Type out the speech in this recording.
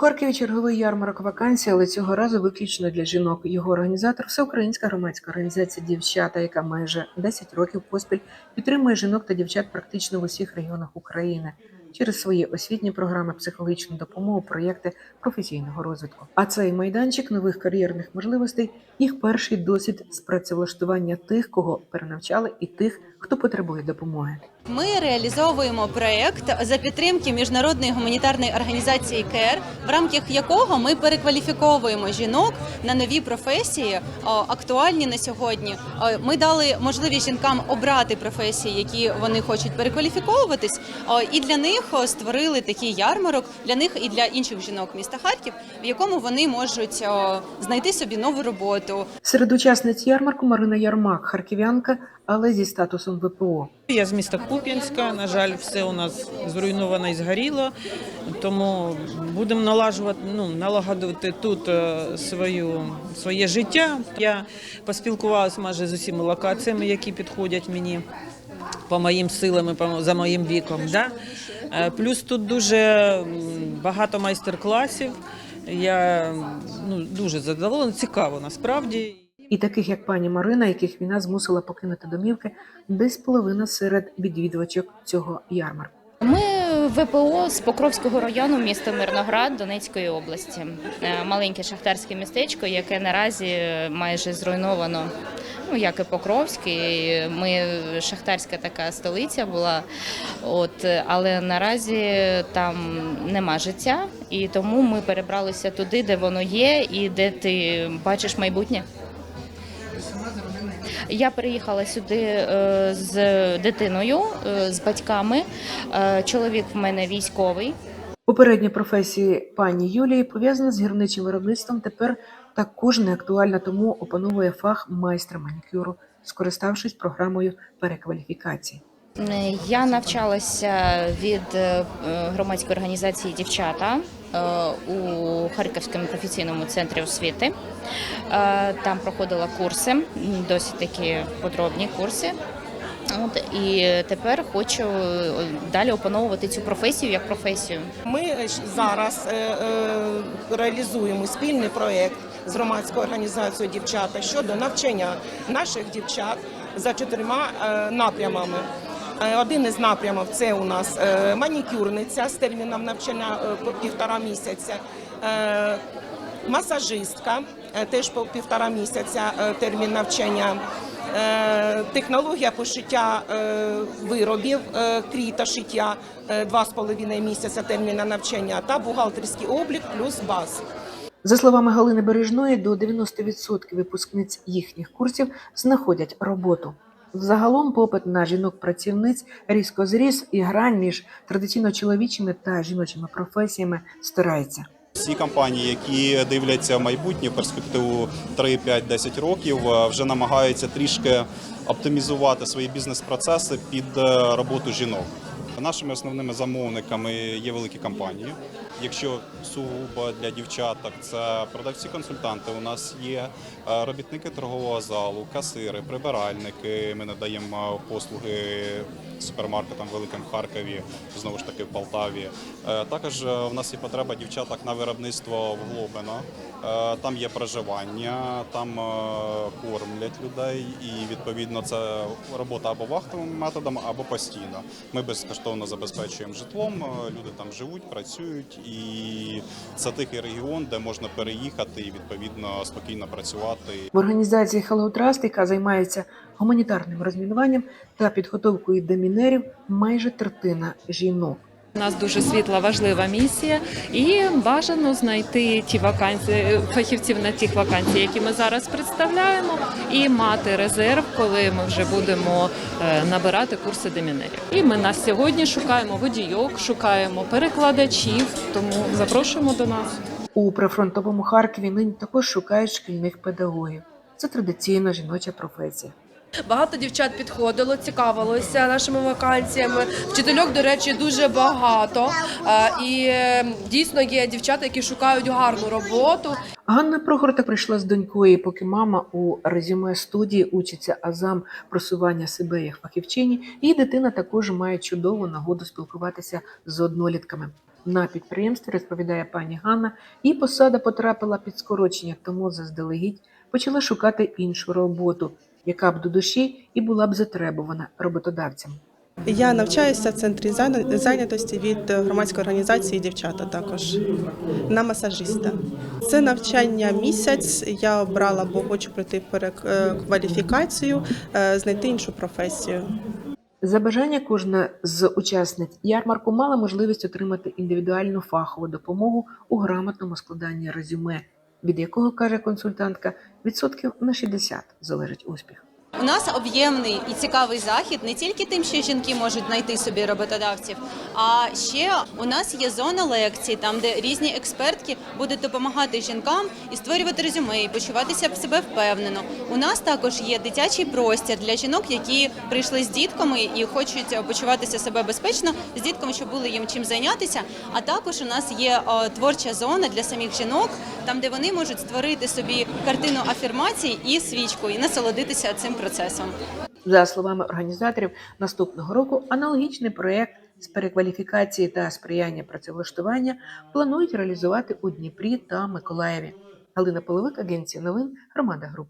Харкові черговий ярмарок вакансій, але цього разу виключно для жінок. Його організатор всеукраїнська громадська організація Дівчата, яка майже 10 років поспіль підтримує жінок та дівчат практично в усіх регіонах України через свої освітні програми, психологічну допомогу, проєкти професійного розвитку. А цей майданчик нових кар'єрних можливостей їх перший досвід з працевлаштування тих, кого перенавчали, і тих, хто потребує допомоги. Ми реалізовуємо проект за підтримки міжнародної гуманітарної організації КЕР, в рамках якого ми перекваліфіковуємо жінок на нові професії, актуальні на сьогодні. Ми дали можливість жінкам обрати професії, які вони хочуть перекваліфіковуватись. І для них створили такий ярмарок для них і для інших жінок міста Харків, в якому вони можуть знайти собі нову роботу, Серед учасниць ярмарку Марина Ярмак, харків'янка, але зі статусом ВПО. Я з міста Куп'янська. На жаль, все у нас зруйновано і згоріло. Тому будемо налажувати, ну, налагодити тут е, свою, своє життя. Я поспілкувалася майже з усіма локаціями, які підходять мені по моїм силам і по- за моїм віком. Да? Е, Плюс тут дуже багато майстер-класів. Я ну, дуже задоволена, цікаво насправді. І таких, як пані Марина, яких війна змусила покинути домівки, десь половина серед відвідувачок цього ярмарку. Ми ВПО з Покровського району міста Мирноград Донецької області. Е, Маленьке шахтарське містечко, яке наразі майже зруйновано. Ну, як і Покровський, ми шахтарська така столиця була, от але наразі там нема життя, і тому ми перебралися туди, де воно є, і де ти бачиш майбутнє. Я приїхала сюди е, з дитиною, е, з батьками. Е, Чоловік в мене військовий. Попередня професія пані Юлії пов'язана з гірничим виробництвом. Тепер також не актуальна, тому опановує фах майстра манікюру, скориставшись програмою перекваліфікації. Я навчалася від громадської організації Дівчата у Харківському професійному центрі освіти. Е, Там проходила курси, досить такі подробні курси. От і тепер хочу е, далі опановувати цю професію як професію. Ми е, зараз е, е, реалізуємо спільний проєкт з громадською організацією дівчата щодо навчання наших дівчат за чотирма е, напрямами. Е, Один із напрямів це у нас е, манікюрниця з терміном навчання е, по півтора місяця, масажистка теж по півтора місяця термін навчання. Технологія пошиття виробів крій та шиття е, два з половиною місяця терміна навчання та бухгалтерський облік плюс баз. За словами Галини Бережної, до 90% випускниць їхніх курсів знаходять роботу. Загалом попит на жінок-працівниць різко зріс, і грань між традиційно чоловічими та жіночими професіями стирається. Всі компанії, які дивляться в майбутнє перспективу 3, 5, 10 років, е, вже намагаються трішки оптимізувати свої бізнес-процеси під е, роботу жінок. Нашими основними замовниками є великі компанії. Якщо сугубо для дівчаток, це продавці-консультанти. У нас є е, робітники торгового залу, касири, прибиральники. Ми надаємо послуги супермаркетам великим в Харкові, знову ж таки в Полтаві. Е, Також е, в нас є потреба дівчаток на виробництво в Глобино. Там є проживання, там кормлять людей, і відповідно це робота або вахтовим методом, або постійно. Ми безкоштовно забезпечуємо житлом. Люди там живуть, працюють, і це тихий регіон, де можна переїхати і відповідно спокійно працювати. В організації Hello Trust, яка займається гуманітарним розмінуванням та підготовкою до мінерів, майже третина жінок. У нас дуже світла важлива місія, і бажано знайти ті вакансії фахівців на тих вакансій, які ми зараз представляємо, і мати резерв, коли ми вже будемо е, набирати курси демінерів. І ми на сьогодні шукаємо водійок, шукаємо перекладачів, тому запрошуємо до нас. У прифронтовому Харкові нині також шукають шкільних педагогів. Це традиційна жіноча професія. Багато дівчат підходило, цікавилося нашими вакансіями. Вчительок, до речі, дуже багато. Е, І е, дійсно є дівчата, які шукають гарну роботу. Ганна Прохорта прийшла з донькою, поки мама у резюме студії учиться азам просування себе як фахівчині, її дитина також має чудову нагоду спілкуватися з однолітками. На підприємстві розповідає пані Ганна, її посада потрапила під скорочення, тому заздалегідь почала шукати іншу роботу, яка б до душі і була б затребувана роботодавцям. Я навчаюся в центрі зайнятості від громадської організації дівчата також на масажиста. Це навчання місяць. Я обрала, бо хочу пройти перекваліфікацію, е, знайти іншу професію. За бажання кожна з учасниць ярмарку мала можливість отримати індивідуальну фахову допомогу у грамотному складанні резюме, від якого каже консультантка, відсотків на 60 залежить успіх. У нас об'ємний і цікавий захід не тільки тим, що жінки можуть знайти собі роботодавців, а ще у нас є зона лекцій, там де різні експертки будуть допомагати жінкам і створювати резюме, і почуватися в себе впевнено. У нас також є дитячий простір для жінок, які прийшли з дітками і хочуть почуватися себе безпечно з дітками, щоб було їм чим зайнятися. А також у нас є творча зона для самих жінок, там де вони можуть створити собі картину афірмацій і свічку, і насолодитися цим процесом. За словами організаторів, наступного року аналогічний проєкт з перекваліфікації та сприяння працевлаштування планують реалізувати у Дніпрі та Миколаєві. Галина Половик, агенція новин, громада груп.